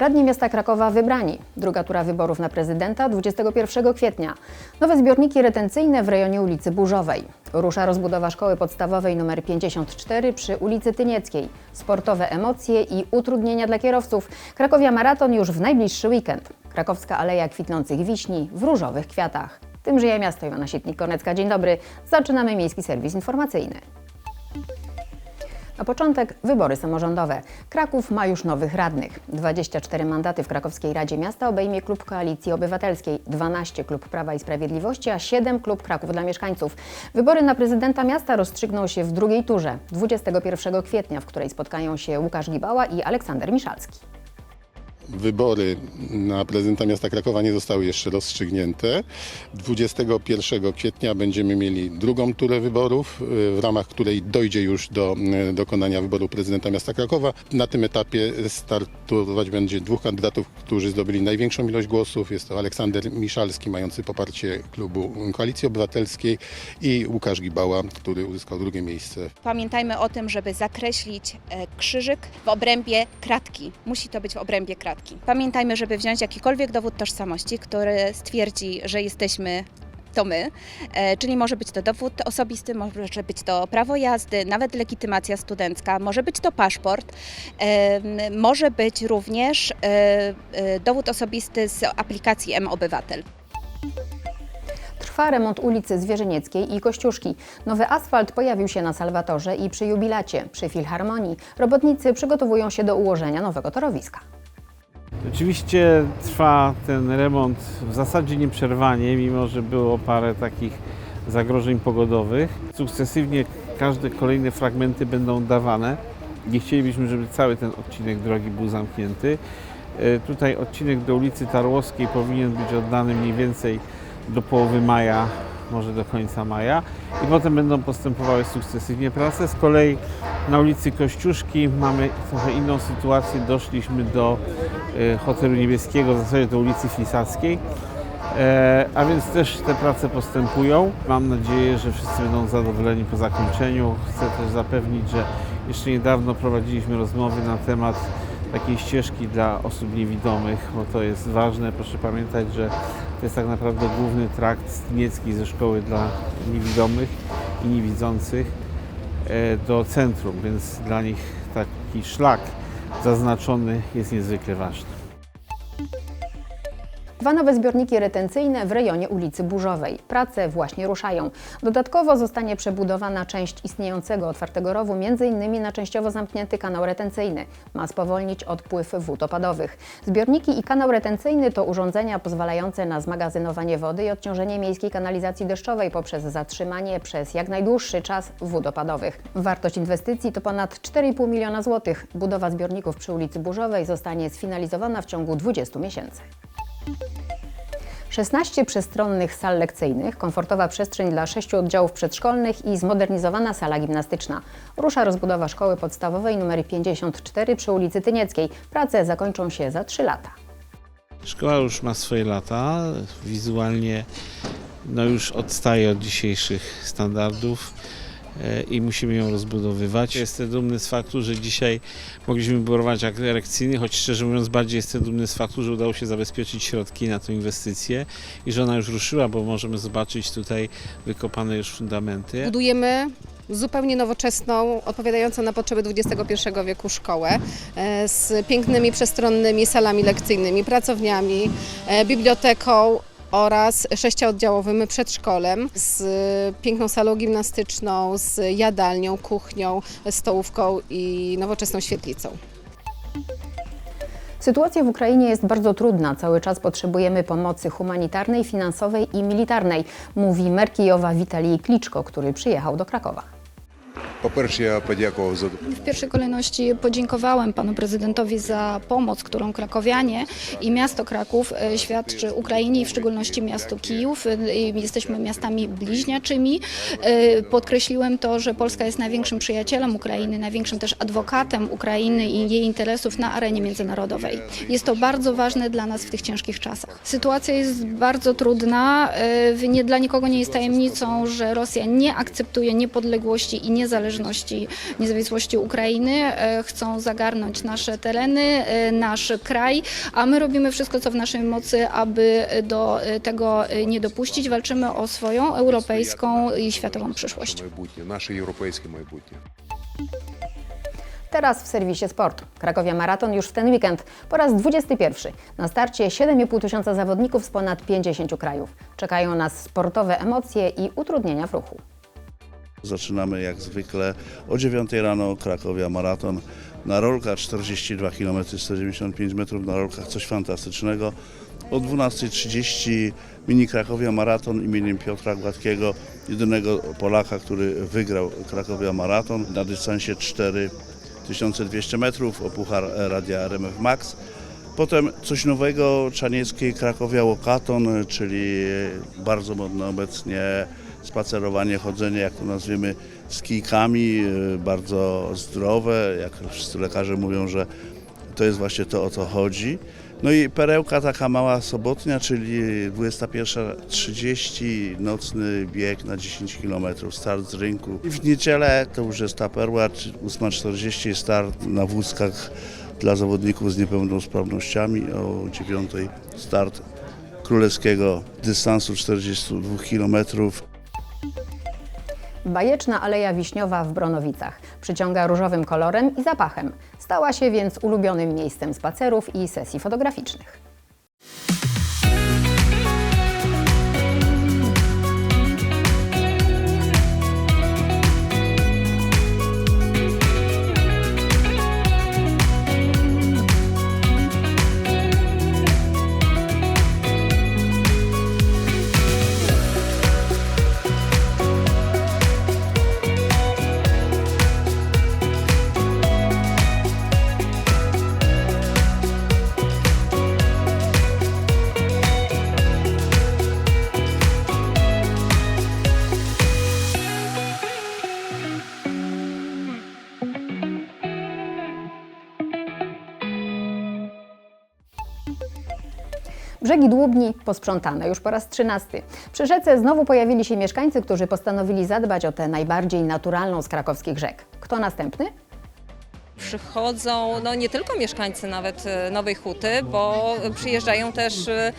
Radni miasta Krakowa wybrani. Druga tura wyborów na prezydenta 21 kwietnia. Nowe zbiorniki retencyjne w rejonie ulicy Burzowej. Rusza rozbudowa szkoły podstawowej nr 54 przy ulicy Tynieckiej. Sportowe emocje i utrudnienia dla kierowców. Krakowia Maraton już w najbliższy weekend. Krakowska Aleja Kwitnących Wiśni w różowych kwiatach. Tym żyje miasto Joanna Sietnik-Konecka. Dzień dobry. Zaczynamy Miejski Serwis Informacyjny. Na początek wybory samorządowe. Kraków ma już nowych radnych. 24 mandaty w Krakowskiej Radzie Miasta obejmie klub Koalicji Obywatelskiej, 12 klub Prawa i Sprawiedliwości, a 7 klub Kraków dla mieszkańców. Wybory na prezydenta miasta rozstrzygną się w drugiej turze 21 kwietnia, w której spotkają się Łukasz Gibała i Aleksander Miszalski. Wybory na prezydenta miasta Krakowa nie zostały jeszcze rozstrzygnięte. 21 kwietnia będziemy mieli drugą turę wyborów, y, w ramach której dojdzie już do y, dokonania wyboru prezydenta miasta Krakowa. Na tym etapie startować będzie dwóch kandydatów, którzy zdobyli największą ilość głosów. Jest to Aleksander Miszalski, mający poparcie klubu Koalicji Obywatelskiej i Łukasz Gibała, który uzyskał drugie miejsce Pamiętajmy o tym, żeby zakreślić e, krzyżyk w obrębie kratki. Musi to być w obrębie kratki. Pamiętajmy, żeby wziąć jakikolwiek dowód tożsamości, który stwierdzi, że jesteśmy to my, e, czyli może być to dowód osobisty, może być to prawo jazdy, nawet legitymacja studencka, może być to paszport, może być również e, e, dowód osobisty z aplikacji M-Obywatel. Trwa remont ulicy Zwierzynieckiej i Kościuszki. Nowy asfalt pojawił się na Salwatorze i przy Jubilacie, przy Filharmonii. Robotnicy przygotowują się do ułożenia nowego torowiska. Oczywiście trwa ten remont w zasadzie nieprzerwanie, mimo że było parę takich zagrożeń pogodowych. Sukcesywnie każde kolejne fragmenty będą dawane. Nie chcielibyśmy, żeby cały ten odcinek drogi był zamknięty. E, Tutaj odcinek do ulicy Tarłowskiej powinien być oddany mniej więcej do połowy maja, może do końca maja i potem będą postępowały sukcesywnie prace. Z kolei na ulicy Kościuszki mamy trochę inną sytuację. Doszliśmy do hotelu niebieskiego, w zasadzie do ulicy Flisackiej. E, a więc też te prace postępują. Mam nadzieję, że wszyscy będą zadowoleni po zakończeniu. Chcę też zapewnić, że jeszcze niedawno prowadziliśmy rozmowy na temat takiej ścieżki dla osób niewidomych, bo to jest ważne. Proszę pamiętać, że to jest tak naprawdę główny trakt niemiecki ze szkoły dla niewidomych i niewidzących e, do centrum, więc dla nich taki szlak zaznaczony jest niezwykle ważny. Dwa nowe zbiorniki retencyjne w rejonie ulicy Burzowej. Prace właśnie ruszają. Dodatkowo zostanie przebudowana część istniejącego otwartego rowu, m.in. na częściowo zamknięty kanał retencyjny. Ma spowolnić odpływ wód opadowych. Zbiorniki i kanał retencyjny to urządzenia pozwalające na zmagazynowanie wody i odciążenie miejskiej kanalizacji deszczowej poprzez zatrzymanie przez jak najdłuższy czas wód opadowych. Wartość inwestycji to ponad 4,5 miliona złotych. Budowa zbiorników przy ulicy Burzowej zostanie sfinalizowana w ciągu 20 miesięcy. 16 przestronnych sal lekcyjnych, komfortowa przestrzeń dla sześciu oddziałów przedszkolnych i zmodernizowana sala gimnastyczna. Rusza rozbudowa szkoły podstawowej nr 54 przy ulicy Tynieckiej. Prace zakończą się za 3 lata. Szkoła już ma swoje lata, wizualnie no już odstaje od dzisiejszych standardów i musimy ją rozbudowywać. Jestem dumny z faktu, że dzisiaj mogliśmy budować akt erekcyjny, choć szczerze mówiąc bardziej jestem dumny z faktu, że udało się zabezpieczyć środki na tę inwestycję i że ona już ruszyła, bo możemy zobaczyć tutaj wykopane już fundamenty. Budujemy zupełnie nowoczesną, odpowiadającą na potrzeby XXI wieku szkołę e, z pięknymi, przestronnymi salami lekcyjnymi, pracowniami, e, biblioteką oraz sześcioddziałowym przedszkolem z piękną salą gimnastyczną, z jadalnią, kuchnią, stołówką i nowoczesną świetlicą. Sytuacja w Ukrainie jest bardzo trudna. Cały czas potrzebujemy pomocy humanitarnej, finansowej i militarnej, mówi mer Kijowa Witalij Kliczko, który przyjechał do Krakowa. По-перше, я подякував за W pierwszej kolejności podziękowałem panu prezydentowi za pomoc, którą krakowianie i miasto Kraków e, świadczy Ukrainie i w szczególności miastu Kijów. E, i Jesteśmy miastami bliźniaczymi. E, Podkreśliłem to, że Polska jest największym przyjacielem Ukrainy, największym też adwokatem Ukrainy i jej interesów na arenie międzynarodowej. Jest to bardzo ważne dla nas w tych ciężkich czasach. Sytuacja jest bardzo trudna. E, Nie, dla nikogo nie jest tajemnicą, że Rosja nie akceptuje niepodległości i niezależności niezależności, niezawisłości Ukrainy, e, chcą zagarnąć nasze tereny, e, nasz kraj, a my robimy wszystko, co w naszej mocy, aby do e, tego nie dopuścić. Walczymy o swoją europejską i światową przyszłość. Nasze europejskie majbutnie. Teraz w serwisie sport. Krakowia Maraton już w ten weekend po raz 21. Na starcie 7,5 tysiąca zawodników z ponad 50 krajów. Czekają nas sportowe emocje i utrudnienia w ruchu. Zaczynamy jak zwykle o 9 rano Krakowia Maraton na rolkach 42 km 195 metrów na rolkach coś fantastycznego. O 12.30 mini Krakowia Maraton imieniem Piotra Gładkiego, jedynego Polaka, który wygrał Krakowia Maraton na dystansie 4200 metrów o puchar Radia RMF Max. Potem coś nowego, Czaniecki Krakowia Łokaton, czyli bardzo modne obecnie spacerowanie, chodzenie, jak to nazwiemy, z kijkami, y, bardzo zdrowe, jak wszyscy lekarze mówią, że to jest właśnie to, o co chodzi. No i perełka taka mała sobotnia, czyli 21.30, nocny bieg na 10 km, start z rynku. I w niedzielę to już jest ta perła, czy 8.40 start na wózkach dla zawodników z niepełnosprawnościami, o 9.00 start królewskiego dystansu 42 km. Bajeczna Aleja Wiśniowa w Bronowicach przyciąga różowym kolorem i zapachem. Stała się więc ulubionym miejscem spacerów i sesji fotograficznych. Brzegi Dłubni posprzątane już po raz trzynasty. Przy rzece znowu pojawili się mieszkańcy, którzy postanowili zadbać o tę najbardziej naturalną z krakowskich rzek. Kto następny? przychodzą no nie tylko mieszkańcy nawet e, Nowej Huty, bo przyjeżdżają też e,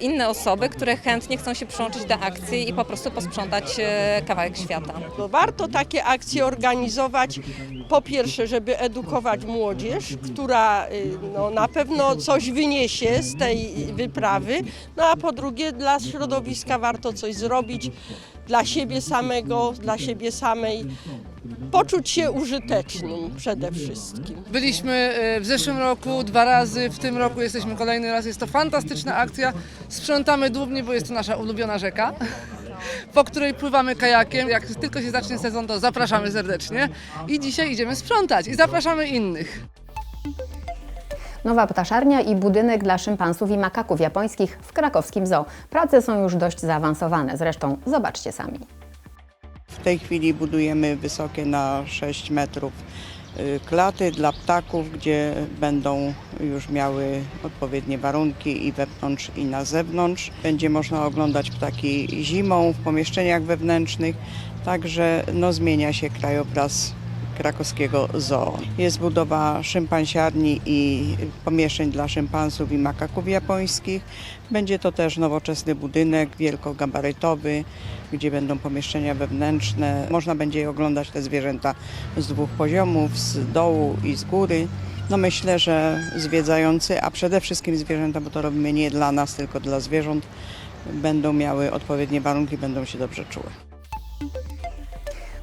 inne osoby, które chętnie chcą się przyłączyć do akcji i po prostu posprzątać e, kawałek świata. Warto takie akcje organizować. Po pierwsze, żeby edukować młodzież, która y, no, na pewno coś wyniesie z tej wyprawy. No a po drugie, dla środowiska warto coś zrobić dla siebie samego, dla siebie samej. Poczuć się użytecznym przede wszystkim. Byliśmy e, w zeszłym roku dwa razy, w tym roku jesteśmy kolejny raz. Jest to fantastyczna akcja. Sprzątamy Dłubnie, bo jest to nasza ulubiona rzeka, po której pływamy kajakiem. Jak tylko się zacznie sezon, to zapraszamy serdecznie. I dzisiaj idziemy sprzątać i zapraszamy innych. Nowa ptaszarnia i budynek dla szympansów i makaków japońskich w krakowskim zoo. Prace są już dość zaawansowane, zresztą zobaczcie sami. W tej chwili budujemy wysokie na 6 metrów y, klaty dla ptaków, gdzie będą już miały odpowiednie warunki i wewnątrz i na zewnątrz. Będzie można oglądać ptaki zimą w pomieszczeniach wewnętrznych, także no, zmienia się krajobraz krakowskiego zoo. Jest budowa szympansiarni i pomieszczeń dla szympansów i makaków japońskich. Będzie to też nowoczesny budynek wielkogabarytowy, gdzie będą pomieszczenia wewnętrzne. Można będzie oglądać te zwierzęta z dwóch poziomów, z dołu i z góry. No myślę, że zwiedzający, a przede wszystkim zwierzęta, bo to robimy nie dla nas, tylko dla zwierząt, będą miały odpowiednie warunki, będą się dobrze czuły.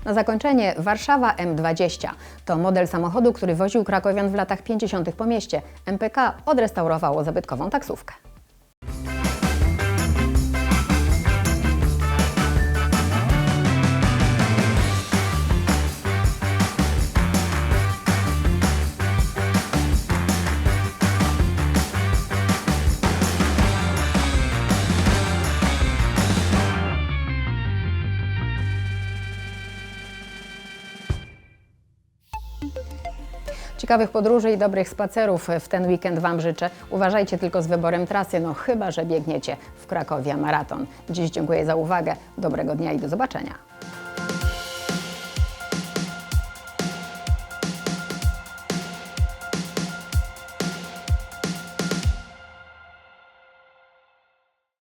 Na zakończenie Warszawa M20. To model samochodu, który woził krakowian w latach 50. po mieście. MPK odrestaurowało zabytkową taksówkę. Ciekawych podróży i dobrych spacerów w ten weekend Wam życzę. Uważajcie tylko z wyborem trasy, no chyba, że biegniecie w Krakowie maraton. Dziś dziękuję za uwagę, dobrego dnia i do zobaczenia.